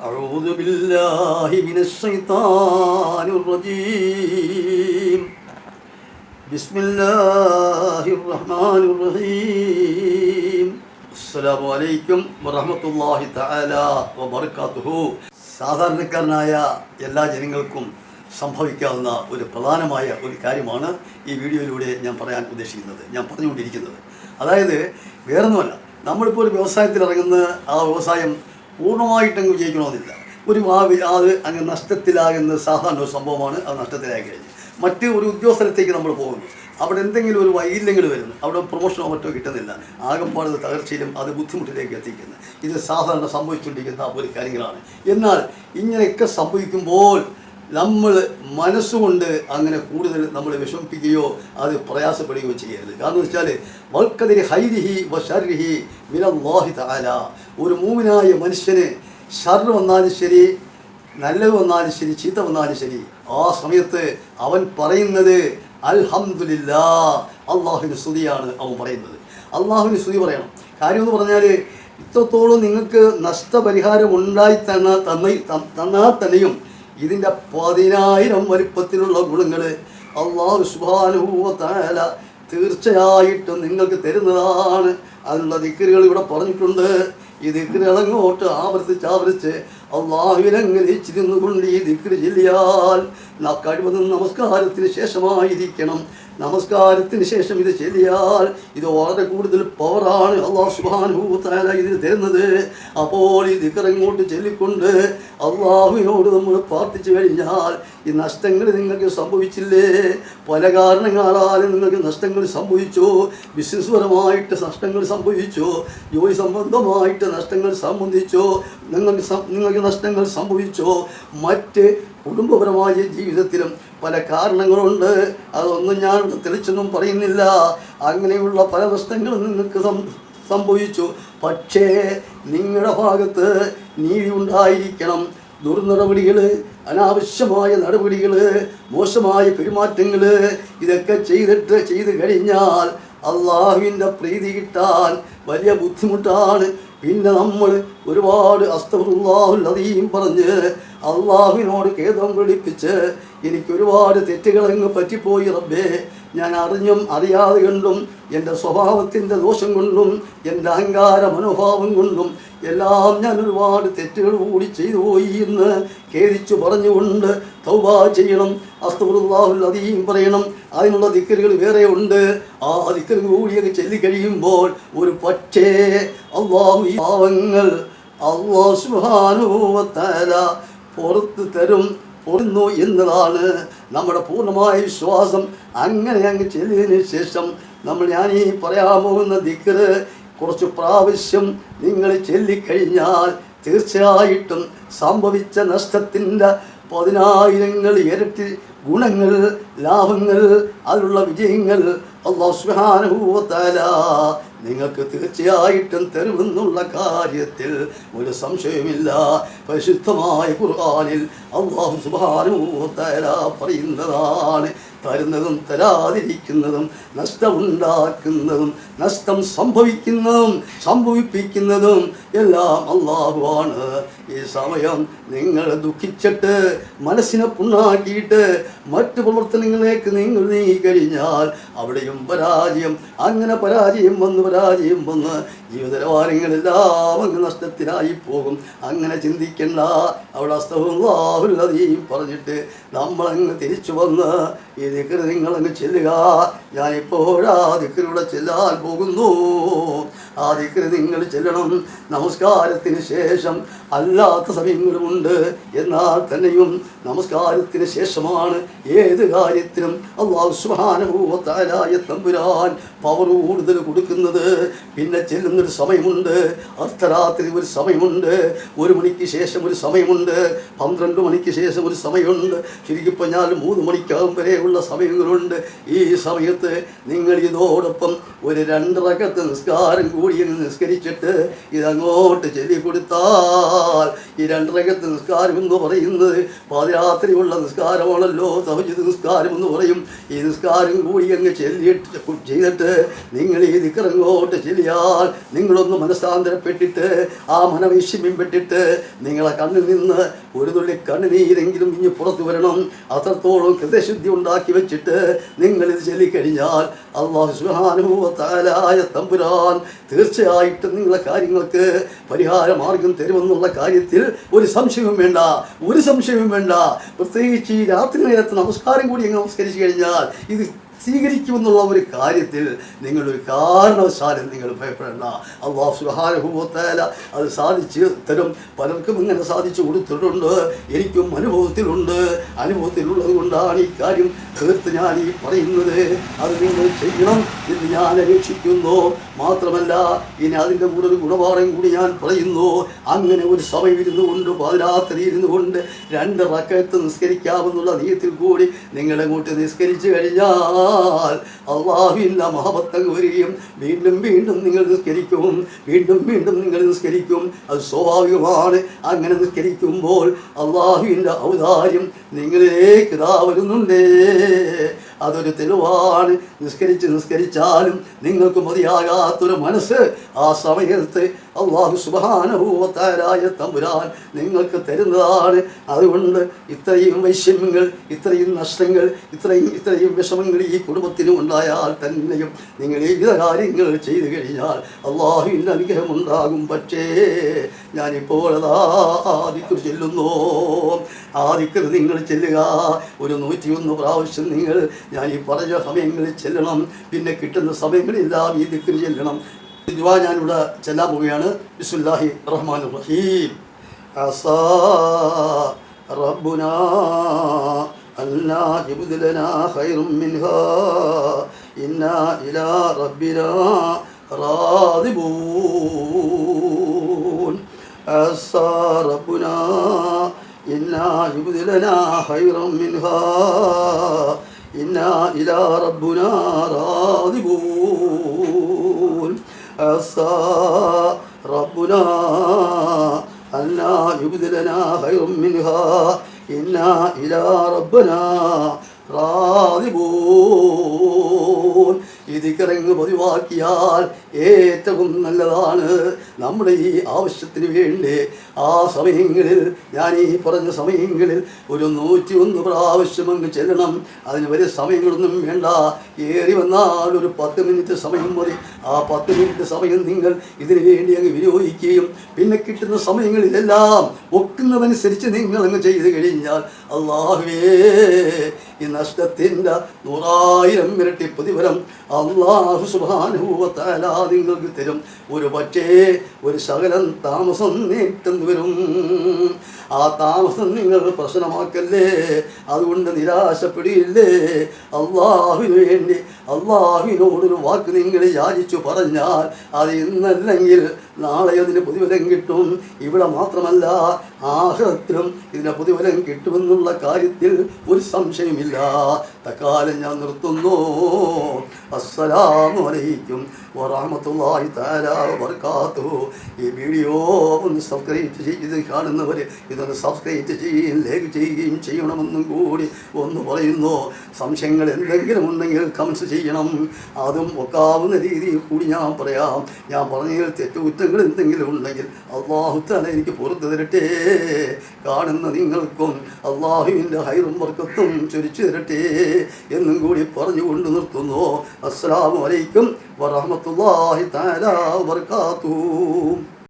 أعوذ بالله من الشيطان الرجيم بسم الله الرحمن الرحيم السلام عليكم ورحمة الله تعالى وبركاته സാധാരണക്കാരനായ എല്ലാ ജനങ്ങൾക്കും സംഭവിക്കാവുന്ന ഒരു പ്രധാനമായ ഒരു കാര്യമാണ് ഈ വീഡിയോയിലൂടെ ഞാൻ പറയാൻ ഉദ്ദേശിക്കുന്നത് ഞാൻ പറഞ്ഞുകൊണ്ടിരിക്കുന്നത് അതായത് വേറൊന്നുമല്ല നമ്മളിപ്പോൾ ഒരു വ്യവസായത്തിൽ ഇറങ്ങുന്ന ആ വ്യവസായം പൂർണമായിട്ടങ്ങ് വിജയിക്കണമെന്നില്ല. ഒരു ഭാവി അത് അങ്ങ് നഷ്ടത്തിലാകുന്ന സാധാരണ ഒരു സംഭവമാണ് അത് നഷ്ടത്തിലായി കഴിഞ്ഞു. മറ്റ് ഒരു ഉദ്യോഗസ്ഥലത്തേക്ക് നമ്മൾ പോകുന്നു. അവിടെ എന്തെങ്കിലും ഒരു വൈകല്യങ്ങൾ വരുന്നു. അവിടെ പ്രൊമോഷനോ മറ്റോ കിട്ടുന്നില്ല. ആകെപ്പാട് അത് തകർച്ചയിലും അത് ബുദ്ധിമുട്ടിലേക്ക് എത്തിക്കുന്നു. ഇത് സാധാരണ സംഭവിച്ചുകൊണ്ടിരിക്കുന്ന ഒരു കാര്യങ്ങളാണ്. എന്നാൽ ഇങ്ങനെയൊക്കെ സംഭവിക്കുമ്പോൾ നമ്മൾ മനസ്സുകൊണ്ട് അങ്ങനെ കൂടുതൽ നമ്മൾ വിഷമിപ്പിക്കുകയോ അത് പ്രയാസപ്പെടുകയോ ചെയ്യരുത്. കാരണം വെച്ചാൽ വൽക്കതിരി ഹൈരിഹി വഷർഹി ഷർഹി മിനല്ലാഹി തആല. ഒരു മൂമിനായ മനുഷ്യന് ഷർ വന്നാലും ശരി നല്ലത് വന്നാലും ശരി ചീത്ത വന്നാലും ശരി ആ സമയത്ത് അവൻ പറയുന്നത് അൽഹംദുലില്ലാ അള്ളാഹുവിന് സ്തുതിയാണ് അവൻ പറയുന്നത്. അള്ളാഹുവിന് സ്തുതി പറയണം. കാര്യം എന്ന് പറഞ്ഞാൽ ഇത്രത്തോളം നിങ്ങൾക്ക് നഷ്ടപരിഹാരം ഉണ്ടായി തന്ന തന്ന തന്നാൽ തന്നെയും ഇതിന്റെ പതിനായിരം വലിപ്പത്തിലുള്ള ഗുണങ്ങൾ അള്ളാഹു സുബാനുഭവത്തായാല തീർച്ചയായിട്ടും നിങ്ങൾക്ക് തരുന്നതാണ്. അതിനുള്ള ദിക്കറുകൾ ഇവിടെ പറഞ്ഞിട്ടുണ്ട്. ഈ ദിക്കറുകൾ അങ്ങോട്ട് ആവർത്തിച്ച് ആവർത്തിച്ച് അള്ളാഹുവിനങ്ങനെ ചിരുന്നുകൊണ്ട് ഈ ദിക്കറ് ചെല്ലിയാൽ കഴിവതും നമസ്കാരത്തിന് ശേഷമായിരിക്കണം. നമസ്കാരത്തിന് ശേഷം ഇത് ചെല്ലിയാൽ ഇത് വളരെ കൂടുതൽ പവറാണ് അള്ളാഹു സുബാനുഭൂത്താല ഇതിന് തരുന്നത്. അപ്പോൾ ഈ ദിക്കറങ്ങോട്ട് ചൊല്ലിക്കൊണ്ട് അള്ളാഹുവിനോട് നമ്മൾ പ്രാർത്ഥിച്ചു കഴിഞ്ഞാൽ ഈ നഷ്ടങ്ങൾ നിങ്ങൾക്ക് സംഭവിച്ചില്ലേ? പല കാരണങ്ങളാലും നിങ്ങൾക്ക് നഷ്ടങ്ങൾ സംഭവിച്ചു. ബിസിനസ് പരമായിട്ട് നഷ്ടങ്ങൾ സംഭവിച്ചു. ജോലി സംബന്ധമായിട്ട് നഷ്ടങ്ങൾ സംബന്ധിച്ചു. നിങ്ങൾക്ക് നിങ്ങൾക്ക് നഷ്ടങ്ങൾ സംഭവിച്ചു. മറ്റ് കുടുംബപരമായ ജീവിതത്തിലും പല കാരണങ്ങളുണ്ട്. അതൊന്നും ഞാൻ തിരിച്ചൊന്നും പറയുന്നില്ല. അങ്ങനെയുള്ള പല നഷ്ടങ്ങളും നിങ്ങൾക്ക് സംഭവിച്ചു. പക്ഷേ നിങ്ങളുടെ ഭാഗത്ത് നീതി ഉണ്ടായിരിക്കണം. ദുർനടപടികൾ അനാവശ്യമായ നടപടികൾ മോശമായ പെരുമാറ്റങ്ങൾ ഇതൊക്കെ ചെയ്തിട്ട് ചെയ്ത് കഴിഞ്ഞാൽ അള്ളാഹുവിന്റെ പ്രീതി കിട്ടാൻ വലിയ ബുദ്ധിമുട്ടാണ്. പിന്നെ നമ്മൾ ഒരുപാട് അസ്തഫുല്ലാഹുല്ലതീം പറഞ്ഞ് അള്ളാഹുവിനോട് ഖേദം പിടിപ്പിച്ച് എനിക്ക് ഒരുപാട് തെറ്റുകളങ്ങ് പറ്റിപ്പോയി റബ്ബേ. ഞാൻ അറിഞ്ഞും അറിയാതെ കൊണ്ടും എന്റെ സ്വഭാവത്തിന്റെ ദോഷം കൊണ്ടും എന്റെ അഹങ്കാര മനോഭാവം കൊണ്ടും എല്ലാം ഞാൻ ഒരുപാട് തെറ്റുകൾ കൂടി ചെയ്തു പോയി എന്ന് ഖേദിച്ചു പറഞ്ഞുകൊണ്ട് തൗബ ചെയ്യണം അസ്തഫുല്ലാഹുൽ അദീം പറയണം. അതിനുള്ള ദിക്കറുകൾ വേറെ ഉണ്ട്. ആ ദിക്കറുകൾ കൂടിയൊക്കെ ചൊല്ലിക്കഴിയുമ്പോൾ ഒരു പക്ഷേ അള്ളാഹു ഈ പാവങ്ങൾ അള്ളാഹു സുബ്ഹാനഹു പുറത്ത് തരും പൊടുന്നു എന്നതാണ് നമ്മുടെ പൂർണമായ വിശ്വാസം. അങ്ങനെ അങ്ങ് ചെല്ലിയതിനു ശേഷം നമ്മൾ ഞാൻ ഈ പറയാൻ പോകുന്ന ദിക്കറ് കുറച്ച് പ്രാവശ്യം നിങ്ങൾ ചൊല്ലിക്കഴിഞ്ഞാൽ തീർച്ചയായിട്ടും സംഭവിച്ച നഷ്ടത്തിന്റെ പതിനായിരങ്ങൾ ഇരട്ടി ഗുണങ്ങൾ ലാഭങ്ങൾ അതിലുള്ള വിജയങ്ങൾ അള്ളാഹു സുബ്ഹാനഹു വ തആല നിങ്ങൾക്ക് തീർച്ചയായിട്ടും തരുമെന്നുള്ള കാര്യത്തിൽ ഒരു സംശയമില്ല പരിശുദ്ധമായ ഖുർആാനിൽ അള്ളാഹു തആല പറയുന്നതാണ്. തരുന്നതും തരാതിരിക്കുന്നതും നഷ്ടമുണ്ടാക്കുന്നതും നഷ്ടം സംഭവിക്കുന്നതും സംഭവിപ്പിക്കുന്നതും എല്ലാം അള്ളാഹുവാണ് ഈ സമയം നിങ്ങൾ ദുഃഖിച്ചിട്ട് മനസ്സിനെ പുണ്ണാക്കിയിട്ട് മറ്റു പ്രവർത്തനങ്ങളിലേക്ക് നിങ്ങൾ നീങ്ങിക്കഴിഞ്ഞാൽ അവിടെയും പരാജയം അങ്ങനെ പരാജയം വന്ന് പരാജയം വന്ന് ജീവിതനിലവാരങ്ങളെല്ലാം അങ്ങ് നഷ്ടത്തിലായി പോകും. അങ്ങനെ ചിന്തിക്കണ്ട. അവിടെ അസ്തവുള്ളതീം പറഞ്ഞിട്ട് നമ്മളങ്ങ് തിരിച്ചു വന്ന് ഈ ദിക്കറ് നിങ്ങളങ്ങ് ചെല്ലുക ഞാനിപ്പോഴാ ദിക്കറിലൂടെ ചെല്ലാൻ പോകുന്നു. ആ നിങ്ങൾ ചെല്ലണം. നമസ്കാരത്തിന് ശേഷം അല്ലാത്ത സമയങ്ങളുമുണ്ട് എന്നാൽ തന്നെയും നമസ്കാരത്തിന് ശേഷമാണ് ഏത് കാര്യത്തിനും അള്ളാഹു സുഹാനുഭൂവത്താലായ തമ്പുരാൻ പവർ കൂടുതൽ കൊടുക്കുന്നത്. പിന്നെ ചെല്ലുന്നൊരു സമയമുണ്ട്. അർദ്ധരാത്രി ഒരു സമയമുണ്ട്. ഒരു മണിക്ക് ശേഷം ഒരു സമയമുണ്ട്. പന്ത്രണ്ട് മണിക്ക് ശേഷം ഒരു സമയമുണ്ട്. ചുരുക്കി പറഞ്ഞാൽ മൂന്ന് മണിക്കാകും വരെയുള്ള സമയങ്ങളുണ്ട്. ഈ സമയത്ത് നിങ്ങൾ ഇതോടൊപ്പം ഒരു രണ്ടറക്കത്ത് നിസ്കാരം കൂടി നിസ്കരിച്ചിട്ട് ഇതങ്ങോട്ട് ചെല്ലി കൊടുത്താൽ ഈ രണ്ടരകത്ത് നിസ്കാരം എന്ന് പറയുന്നത് പാതിരാത്രിയുള്ള നിസ്കാരമാണല്ലോ സഹജിത് നിസ്കാരം എന്ന് പറയും. ഈ നിസ്കാരം കൂടി അങ്ങ് ചെല്ലിയിട്ട് ചെയ്തിട്ട് നിങ്ങൾ ഈ ദിക്കറങ്ങോട്ട് ചെല്ലിയാൽ നിങ്ങളൊന്ന് മനസ്സാന്തരപ്പെട്ടിട്ട് ആ മനവൈഷമ്യം പെട്ടിട്ട് നിങ്ങളെ കണ്ണിൽ നിന്ന് ഒരു തുള്ളി കണ്ണുനീരെങ്കിലും ഇനി പുറത്തു വരണം. അത്രത്തോളം ഹൃദയശുദ്ധി ഉണ്ടാക്കി വെച്ചിട്ട് നിങ്ങളിത് ചൊല്ലിക്കഴിഞ്ഞാൽ അള്ളാഹു സുഹാനുഭവത്താലായ തമ്പുരാൻ തീർച്ചയായിട്ടും നിങ്ങളെ കാര്യങ്ങൾക്ക് പരിഹാരമാർഗം തരുമെന്നുള്ള കാര്യത്തിൽ ഒരു സംശയവും വേണ്ട ഒരു സംശയവും വേണ്ട. പ്രത്യേകിച്ച് ഈ രാത്രി നേരത്ത് നമസ്കാരം കൂടി അങ്ങ് നമസ്കരിച്ചു കഴിഞ്ഞാൽ ഇത് സ്വീകരിക്കുമെന്നുള്ള ഒരു കാര്യത്തിൽ നിങ്ങളൊരു കാരണവശാലും നിങ്ങൾ ഭയപ്പെടേണ്ട. അള്ളാഹു സുഹാനുഭവത്താല അത് സാധിച്ച് തരും. പലർക്കും ഇങ്ങനെ സാധിച്ചു കൊടുത്തിട്ടുണ്ട്. എനിക്കും അനുഭവത്തിലുണ്ട്. അനുഭവത്തിലുള്ളത് കൊണ്ടാണ് ഈ കാര്യം തീർത്ത് ഞാൻ ഈ പറയുന്നത്. അത് നിങ്ങൾ ചെയ്യണം എന്ന് ഞാൻ അപേക്ഷിക്കുന്നു. മാത്രമല്ല ഇനി അതിന്റെ കൂടെ ഒരു ഗുണപാഠം കൂടി ഞാൻ പറയുന്നു. അങ്ങനെ ഒരു സമയം ഇരുന്നു കൊണ്ട് പാതിരാത്രി ഇരുന്നു കൊണ്ട് രണ്ട് റക്കത്ത് നിസ്കരിക്കാമെന്നുള്ള നീയത്തിൽ കൂടി നിങ്ങളെങ്ങോട്ട് നിസ്കരിച്ചു കഴിഞ്ഞാൽ അള്ളാഹുവിന്റെ മഹബത്തങ്ങ് വരികയും വീണ്ടും വീണ്ടും നിങ്ങൾ നിസ്കരിക്കും വീണ്ടും വീണ്ടും നിങ്ങൾ നിസ്കരിക്കും. അത് സ്വാഭാവികമാണ്. അങ്ങനെ നിസ്കരിക്കുമ്പോൾ അള്ളാഹുവിന്റെ ഔദാര്യം നിങ്ങളിലേക്ക് ഇതാ വരുന്നുണ്ടേ. അതൊരു തെളിവാണ്. നിസ്കരിച്ച് നിസ്കരിച്ചാലും നിങ്ങൾക്ക് മതിയാകാത്തൊരു മനസ്സ് ആ സമയത്ത് അള്ളാഹു സുബാനുഭവത്താരായ തമ്പുരാൻ നിങ്ങൾക്ക് തരുന്നതാണ്. അതുകൊണ്ട് ഇത്രയും വൈഷമ്യങ്ങൾ ഇത്രയും നഷ്ടങ്ങൾ ഇത്രയും ഇത്രയും വിഷമങ്ങൾ ഈ കുടുംബത്തിനും ഉണ്ടായാൽ തന്നെയും നിങ്ങൾ വിവിധ വിധ കാര്യങ്ങൾ ചെയ്തു കഴിഞ്ഞാൽ അള്ളാഹുവിന്റെ അനുഗ്രഹം ഉണ്ടാകും. പക്ഷേ ഞാനിപ്പോൾ അതാ ദിക്കർ ചെല്ലുന്നു. ആ ദിക്കർ നിങ്ങൾ ചെല്ലുക. ഒരു നൂറ്റിയൊന്ന് പ്രാവശ്യം നിങ്ങൾ ഞാൻ ഈ പറഞ്ഞ സമയങ്ങളിൽ ചെല്ലണം. പിന്നെ കിട്ടുന്ന സമയങ്ങളെല്ലാം ഈ ദിക്കർ ചെല്ലണം. ദുവാ ഞാനിവിടെ ചെല്ലാൻ പോവുകയാണ്. ബിസ്മില്ലാഹി റഹ്മാൻ റഹീം. അസാ റബ്ബുനാ അല്ലാ ജിബ്ദലനാ ഖൈറും മിൻഹ. ഇന്നാ ഇലാ റബ്ബിനാ റാദിബൂൻ. അസാ റബ്ബുനാ ഇന്നാ ജിബ്ദലനാ ഖൈറും മിൻഹാ. ഇന്നാ ഇലാ റബ്ബുനാ റാദിബൂൻ. عسى ربنا أن لا يبدلنا خير منها. إنا إلى ربنا ഇതിക്കറങ്ങ് പതിവാക്കിയാൽ ഏറ്റവും നല്ലതാണ്. നമ്മുടെ ഈ ആവശ്യത്തിന് വേണ്ടി ആ സമയങ്ങളിൽ ഞാൻ ഈ പറഞ്ഞ സമയങ്ങളിൽ ഒരു നൂറ്റി ഒന്ന് പ്രാവശ്യം അങ്ങ് ചെല്ലണം. അതിന് വലിയ സമയങ്ങളൊന്നും വേണ്ട. ഏറി വന്നാൽ ഒരു പത്ത് മിനിറ്റ് സമയം മതി. ആ പത്ത് മിനിറ്റ് സമയം നിങ്ങൾ ഇതിന് വേണ്ടി അങ്ങ് വിനിയോഗിക്കുകയും പിന്നെ കിട്ടുന്ന സമയങ്ങളിലെല്ലാം ഒക്കുന്നതനുസരിച്ച് നിങ്ങൾ അങ്ങ് ചെയ്ത് കഴിഞ്ഞാൽ അള്ളാഹുവേ ഈ നഷ്ടത്തിന്റെ നൂറായിരം ഇരട്ടി പ്രതിഫലം അള്ളാഹു സുബാനുഭവത്താല നിങ്ങൾക്ക് തരും. ഒരു പക്ഷേ ഒരു ശകലം താമസം നീട്ടെന്ന് വരും. ആ താമസം നിങ്ങൾ പ്രശ്നമാക്കല്ലേ? അതുകൊണ്ട് നിരാശപ്പെടില്ലേ അള്ളാഹുവിന് വേണ്ടി അള്ളാഹുവിനോടൊരു വാക്ക് നിങ്ങൾ യാചിച്ചു പറഞ്ഞാൽ അത് ഇന്നല്ലെങ്കിൽ നാളെ അതിന് പ്രതിഫലം കിട്ടും. ഇവിടെ മാത്രമല്ല ആഹ്ലത്തിലും ഇതിന് പ്രതിഫലം കിട്ടുമെന്നുള്ള കാര്യത്തിൽ ഒരു സംശയമില്ല. തക്കാലം ഞാൻ നിർത്തുന്നു. അസ്സലാമു അലൈക്കും വറഹമത്തുള്ളാഹി തആല വബറകാതുഹു ഈ വീഡിയോ ഒന്ന് സബ്സ്ക്രൈബ് ചെയ്ത് കാണുന്നവർ ഇതൊന്ന് സബ്സ്ക്രൈബ് ചെയ്യുകയും ലൈക്ക് ചെയ്യുകയും ചെയ്യണമെന്നും കൂടി ഒന്ന് പറയുന്നു. സംശയങ്ങൾ എന്തെങ്കിലും ഉണ്ടെങ്കിൽ കമൻസ് ചെയ്യണം. അതും ഒക്കാവുന്ന രീതിയിൽ കൂടി ഞാൻ പറയാം. ഞാൻ പറഞ്ഞതിൽ തെറ്റുകുറ്റങ്ങൾ എന്തെങ്കിലും ഉണ്ടെങ്കിൽ അള്ളാഹു താല എനിക്ക് പുറത്തു തരട്ടെ. കാണുന്ന നിങ്ങൾക്കും അള്ളാഹുവിന്റെ ഹൈറും വർക്കത്തും ചൊരിച്ചു തരട്ടെ എന്നും കൂടി പറഞ്ഞുകൊണ്ട് നിർത്തുന്നു. അസ്സാം വലൈക്കും വറഹമത്തല്ലാഹി തആല വബറകാതുഹു.